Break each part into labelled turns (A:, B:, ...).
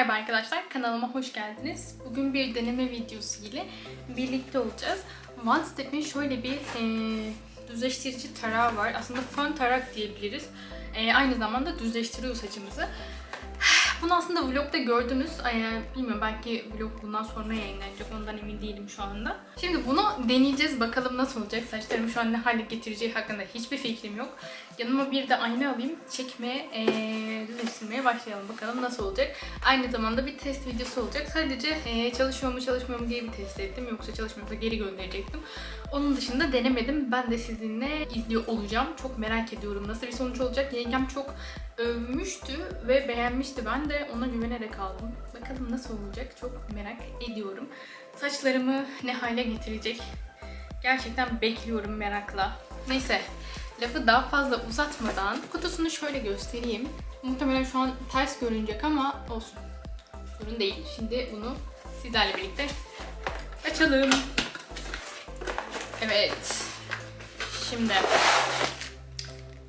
A: Merhaba arkadaşlar, kanalıma hoş geldiniz. Bugün bir deneme videosu ile birlikte olacağız. One Step'in şöyle bir e, düzleştirici tarağı var. Aslında fön tarak diyebiliriz. E, aynı zamanda düzleştiriyor saçımızı. Bunu aslında vlogda gördünüz. Ee, bilmiyorum belki vlog bundan sonra yayınlanacak. Ondan emin değilim şu anda. Şimdi bunu deneyeceğiz. Bakalım nasıl olacak. Saçlarımı şu an ne hale getireceği hakkında hiçbir fikrim yok. Yanıma bir de ayna alayım. Çekmeye, ee, düzleştirmeye başlayalım. Bakalım nasıl olacak. Aynı zamanda bir test videosu olacak. Sadece ee, çalışıyor mu çalışmıyor mu diye bir test ettim. Yoksa çalışmıyorsa geri gönderecektim. Onun dışında denemedim. Ben de sizinle izliyor olacağım. Çok merak ediyorum nasıl bir sonuç olacak. Yengem çok övmüştü ve beğenmişti. Ben de ona güvenerek aldım. Bakalım nasıl olacak çok merak ediyorum. Saçlarımı ne hale getirecek gerçekten bekliyorum merakla. Neyse lafı daha fazla uzatmadan kutusunu şöyle göstereyim. Muhtemelen şu an ters görünecek ama olsun. Sorun değil. Şimdi bunu sizlerle birlikte açalım. Evet. Şimdi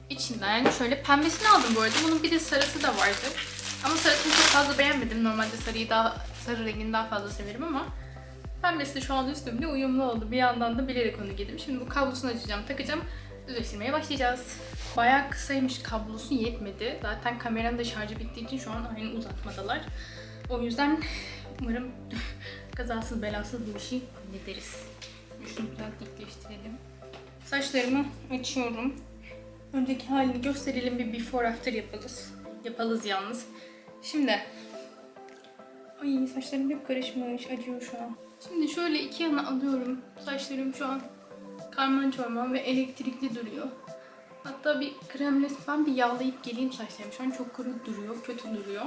A: içinden şöyle pembesini aldım bu arada. Bunun bir de sarısı da vardı. Ama sarısını çok fazla beğenmedim. Normalde sarıyı daha sarı rengini daha fazla severim ama pembesi şu an üstümle uyumlu oldu. Bir yandan da bilerek onu giydim. Şimdi bu kablosunu açacağım, takacağım. Düzleştirmeye başlayacağız. Bayağı kısaymış kablosu yetmedi. Zaten kameranın da şarjı bittiği için şu an aynı uzatmadalar. O yüzden umarım kazasız belasız bu işi hallederiz. Şunu biraz dikleştirelim. Saçlarımı açıyorum. Önceki halini gösterelim bir before after yapalız. Yapalız yalnız. Şimdi. Ay saçlarım hep karışmış. Acıyor şu an. Şimdi şöyle iki yana alıyorum. Saçlarım şu an karman çorman ve elektrikli duruyor. Hatta bir kremle ben bir yağlayıp geleyim saçlarım. Şu an çok kuru duruyor, kötü duruyor.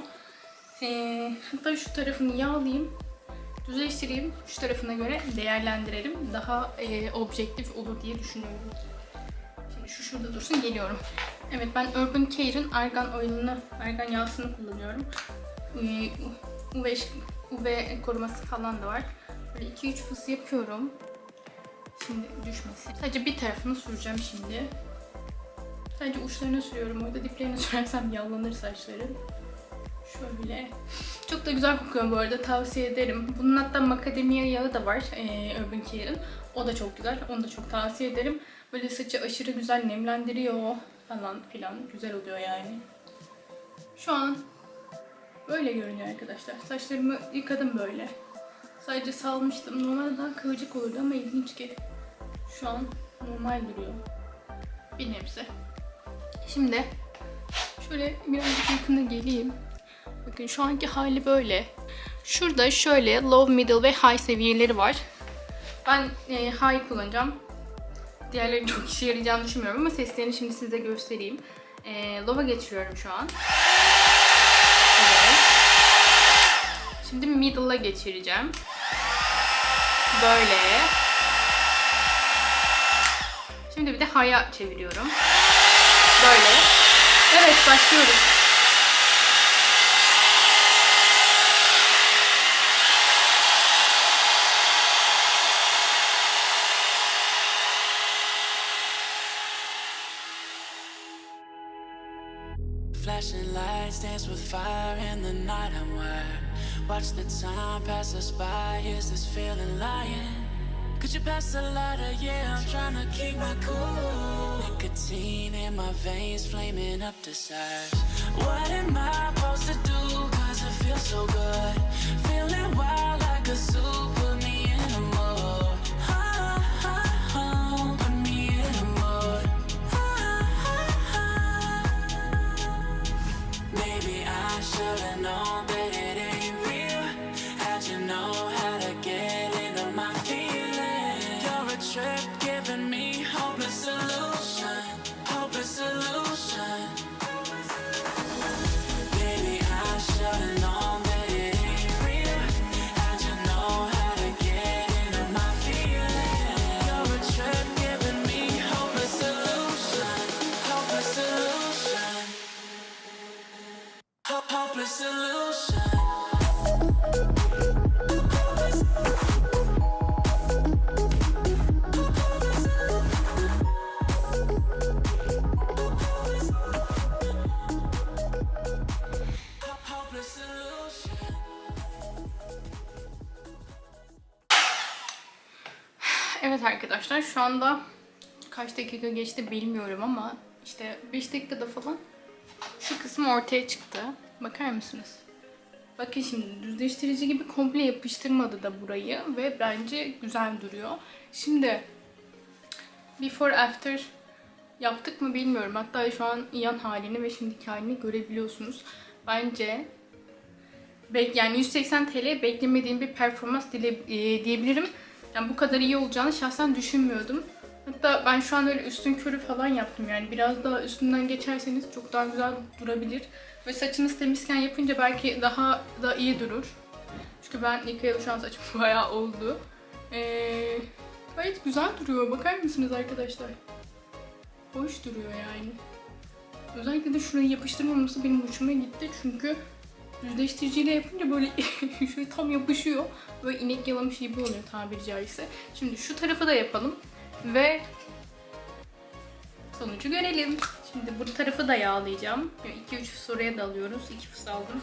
A: Ee, hatta şu tarafını yağlayayım, düzleştireyim. Şu tarafına göre değerlendirelim. Daha e, objektif olur diye düşünüyorum. Şimdi şu şurada dursun geliyorum. Evet ben Urban Care'ın argan oilini, argan yağsını kullanıyorum. Ee, UV, UV koruması falan da var. Böyle 2-3 fıs yapıyorum. Şimdi düşmesin. Sadece bir tarafını süreceğim şimdi. Sadece uçlarına sürüyorum. Orada diplerine sürersem yağlanır saçlarım. Şöyle. Çok da güzel kokuyor bu arada. Tavsiye ederim. Bunun hatta macadamia yağı da var. E, Urban Care'ın. O da çok güzel. Onu da çok tavsiye ederim. Böyle saçı aşırı güzel nemlendiriyor falan filan. Güzel oluyor yani. Şu an böyle görünüyor arkadaşlar. Saçlarımı yıkadım böyle. Sadece salmıştım. Normalde daha kıvırcık olurdu ama ilginç ki şu an normal duruyor. Bir nebze. Şimdi şöyle birazcık yakına geleyim. Bakın şu anki hali böyle. Şurada şöyle low, middle ve high seviyeleri var. Ben e, high kullanacağım. Diğerleri çok işe yarayacağını düşünmüyorum ama seslerini şimdi size göstereyim. E, low'a geçiriyorum şu an. Evet. Şimdi middle'a geçireceğim. Böyle. Şimdi bir de high'a çeviriyorum. Böyle. Evet başlıyoruz.
B: Flashing lights dance with fire in the night. I'm wired. Watch the time pass us by. Is this feeling lying? Could you pass the lighter? Yeah, I'm trying to keep my cool. Nicotine in my veins, flaming up desires. What am I supposed to do? Cause it feels so good. Feeling wild like a zoo.
A: Evet arkadaşlar şu anda kaç dakika geçti bilmiyorum ama işte 5 dakikada falan şu kısım ortaya çıktı. Bakar mısınız? Bakın şimdi düzleştirici gibi komple yapıştırmadı da burayı ve bence güzel duruyor. Şimdi before after yaptık mı bilmiyorum. Hatta şu an yan halini ve şimdiki halini görebiliyorsunuz. Bence yani 180 TL beklemediğim bir performans e, diyebilirim. Yani bu kadar iyi olacağını şahsen düşünmüyordum. Hatta ben şu an öyle üstün körü falan yaptım yani biraz daha üstünden geçerseniz çok daha güzel durabilir. Ve saçınız temizken yapınca belki daha da iyi durur. Çünkü ben yıkayalı şu an saçım bayağı oldu. Ee, gayet güzel duruyor. Bakar mısınız arkadaşlar? Hoş duruyor yani. Özellikle de şurayı yapıştırmaması benim hoşuma gitti. Çünkü düzleştiriciyle yapınca böyle şöyle tam yapışıyor. Böyle inek yalamış gibi oluyor tabiri caizse. Şimdi şu tarafı da yapalım. Ve sonucu görelim. Şimdi bu tarafı da yağlayacağım. 2-3 soruya da alıyoruz. 2 fıs aldım.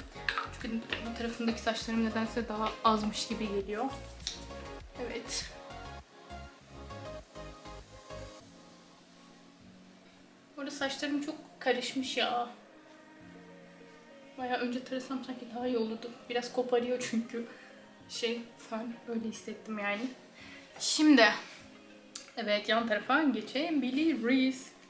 A: Çünkü bu tarafındaki saçlarım nedense daha azmış gibi geliyor. Evet. Burada saçlarım çok karışmış ya. Bayağı önce tarasam sanki daha iyi olurdu. Biraz koparıyor çünkü şey fön öyle hissettim yani. Şimdi evet yan tarafa geçebiliriz.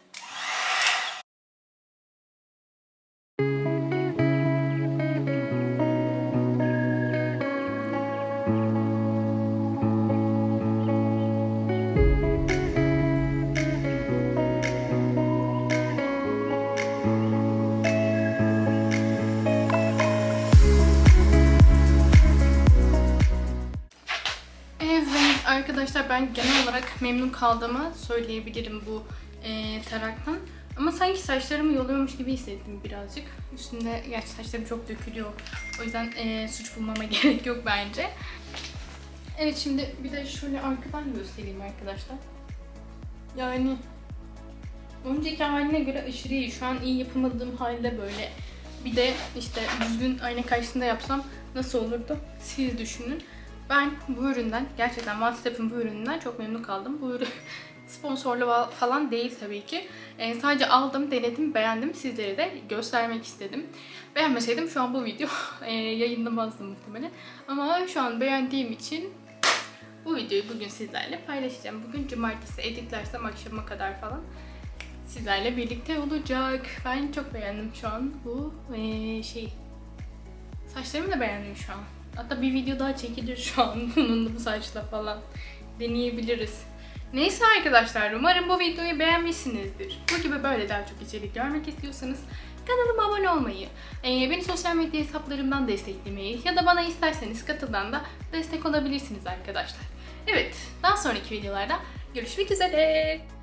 A: Ben genel olarak memnun kaldığımı söyleyebilirim bu e, taraktan. Ama sanki saçlarımı yoluyormuş gibi hissettim birazcık. Üstünde gerçi saçlarım çok dökülüyor. O yüzden e, suç bulmama gerek yok bence. Evet şimdi bir de şöyle arkadan göstereyim arkadaşlar. Yani önceki haline göre aşırı iyi. Şu an iyi yapamadığım halde böyle. Bir de işte düzgün ayna karşısında yapsam nasıl olurdu? Siz düşünün. Ben bu üründen, gerçekten One Step'in bu ürününden çok memnun kaldım. Bu ürün sponsorlu falan değil tabii ki. Ee, sadece aldım, denedim, beğendim. Sizlere de göstermek istedim. Beğenmeseydim şu an bu video e, yayınlamazdım muhtemelen. Ama şu an beğendiğim için bu videoyu bugün sizlerle paylaşacağım. Bugün cumartesi editlersem akşama kadar falan sizlerle birlikte olacak. Ben çok beğendim şu an bu e, şey. Saçlarımı da beğendim şu an. Hatta bir video daha çekilir şu an bunun bu saçla falan. Deneyebiliriz. Neyse arkadaşlar umarım bu videoyu beğenmişsinizdir. Bu gibi böyle daha çok içerik görmek istiyorsanız kanalıma abone olmayı, e, beni sosyal medya hesaplarımdan desteklemeyi ya da bana isterseniz katıldan da destek olabilirsiniz arkadaşlar. Evet, daha sonraki videolarda görüşmek üzere.